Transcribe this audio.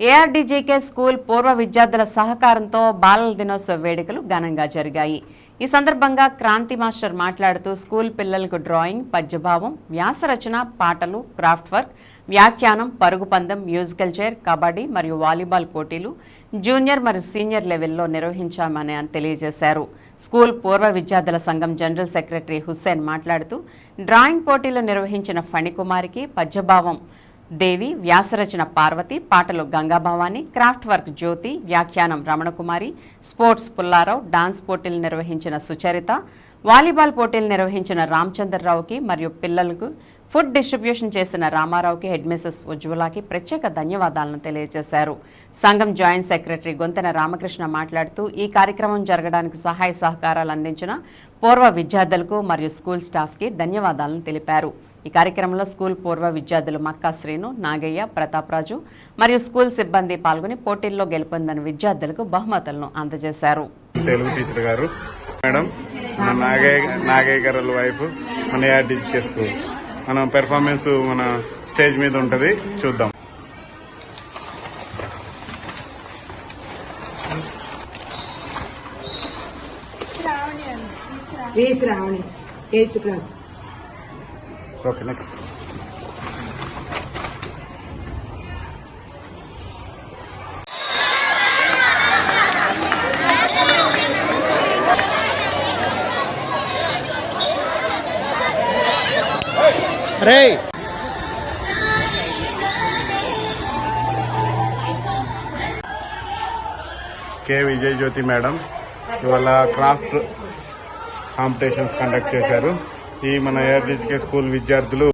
ఏఆర్డీజీకే school పూర్వ విద్యార్థుల సహకారంతో బాలల దినోత్సవ వేడుకలు ఘనంగా జరిగాయి. ఈ సందర్భంగా క్రాంతి మాస్టర్ మాట్లాడుతూ స్కూల్ పిల్లలకు డ్రాయింగ్ పద్యభావం వ్యాసరచన పాటలు క్రాఫ్ట్ వర్క్ వ్యాఖ్యానం పరుగు పందెం మ్యూజికల్ చైర్ కబడ్డీ మరియు వాలీబాల్ పోటీలు జూనియర్ మరియు సీనియర్ లెవెల్లో నిర్వహించామని తెలియజేశారు. స్కూల్ పూర్వ విద్యార్థుల సంఘం జనరల్ సెక్రటరీ హుస్సేన్ మాట్లాడుతూ డ్రాయింగ్ పోటీలు నిర్వహించిన ఫణికుమారికి పద్యభావం దేవి వ్యాసరచన పార్వతి పాటలు గంగాభవాని క్రాఫ్ట్ వర్క్ జ్యోతి వ్యాఖ్యానం రమణకుమారి స్పోర్ట్స్ పుల్లారావు డాన్స్ పోటీలు నిర్వహించిన సుచరిత వాలీబాల్ పోటీలు నిర్వహించిన రామచంద్రరావుకి మరియు పిల్లలకు ఫుడ్ డిస్ట్రిబ్యూషన్ చేసిన రామారావుకి హెడ్ మిసెస్ ఉజ్వలాకి ప్రత్యేక ధన్యవాదాలను తెలియజేశారు. సంఘం జాయింట్ సెక్రటరీ గొంతెన రామకృష్ణ మాట్లాడుతూ ఈ కార్యక్రమం జరగడానికి సహాయ సహకారాలు అందించిన పూర్వ విద్యార్థులకు మరియు స్కూల్ స్టాఫ్కి ధన్యవాదాలను తెలిపారు. ఈ కార్యక్రమంలో స్కూల్ పూర్వ విద్యార్థులు మక్కా శ్రీను నాగయ్య ప్రతాప్రాజు మరియు స్కూల్ సిబ్బంది పాల్గొని పోటీల్లో గెలుపొందిన విద్యార్థులకు బహుమతులను అందజేశారు. తెలుగు టీచర్ గారు మేడం మన నాగయ్య నాగయ్య గారు వైఫ్ మన స్కూల్ మన పెర్ఫార్మెన్స్ మన స్టేజ్ మీద ఉంటది చూద్దాం. Sravani eighth class okay next రే కె విజయ్ జ్యోతి మేడం ఇవాళ క్రాఫ్ట్ కాంపిటీషన్స్ కండక్ట్ చేశారు. ఈ మన ఏఆర్డీసీకే స్కూల్ విద్యార్థులు.